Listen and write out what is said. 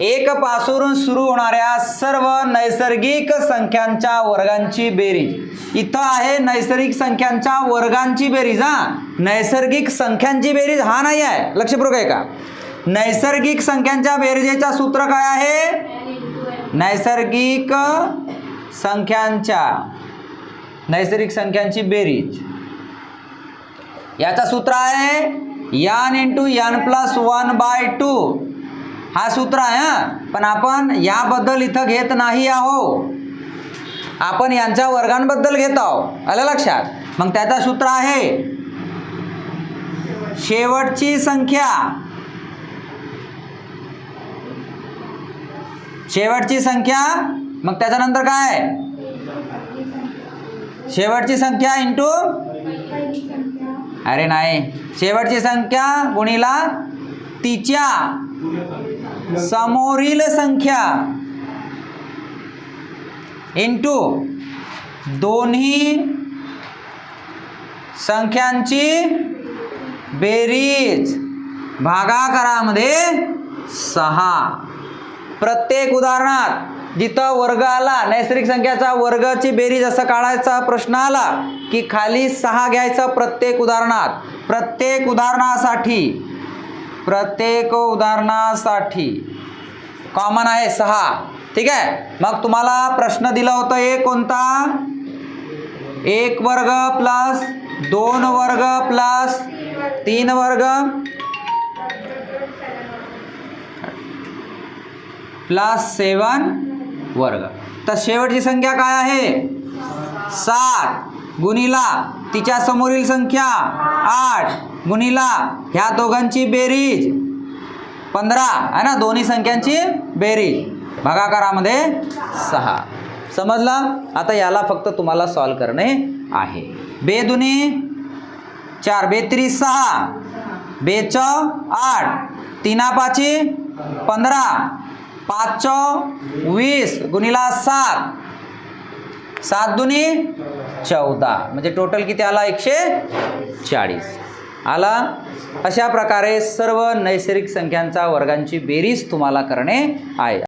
एक पासून सुरू होणाऱ्या सर्व नैसर्गिक संख्यांच्या वर्गांची बेरीज. इथं आहे नैसर्गिक संख्यांच्या वर्गांची बेरीज हा? नैसर्गिक संख्यांची बेरीज हा नाही आहे. लक्षपूर्वक आहे का नैसर्गिक संख्यांच्या बेरजेचा सूत्र काय आहे? नैसर्गिक संख्यांच्या नैसर्गिक संख्यांची बेरीज. याचा सूत्र आहे n into n plus one by two हा सूत्र आहे हां. पण आपण याबद्दल इथं घेत नाही आहो. आपण यांच्या वर्गांबद्दल घेत आहो. आलं लक्षात? मग त्याचा सूत्र आहे. शेवटची संख्या. शेवटची संख्या. मग त्याच्यानंतर काय? शेवटची संख्या इंटू? अरे नाही. शेवटची संख्या गुणीला तिच्या. समोरील संख्या इंटू दोन्ही संख्यांची बेरीज. भागाकारामध्ये सहा. प्रत्येक उदाहरणात जिथं वर्ग आला नैसर्गिक संख्याचा वर्गाची बेरीज असं काढायचा प्रश्न आला की खाली सहा घ्यायचं प्रत्येक उदाहरणात. प्रत्येक उदाहरणासाठी प्रत्येक उदाहरणासाठी कॉमन आहे सहा. ठीक आहे? मग तुम्हाला प्रश्न दिला होता एक कोणता? एक वर्ग प्लस दोन वर्ग प्लस तीन वर्ग प्लस सेवन वर्ग. तर शेवटची संख्या काय आहे? सात. गुणिला तिच्या समोरील संख्या आठ. गुणिला ह्या दोघांची बेरीज. पंधरा आहे ना? दोन्ही संख्यांची बेरीज. भागाकारामध्ये सहा. समजलं? आता याला फक्त तुम्हाला सॉल्व करणे आहे. बेदुनी चार. बेत्री सहा. बेच आठ. तीना पाची पंधरा. पाच वीस. गुणिला सात. सात दुनी चौदा. म्हणजे टोटल किती आला? एकशे चाळीस. आला? अशा प्रकारे सर्व नैसर्गिक संख्यांचा वर्गांची बेरीज तुम्हाला करणे आहे.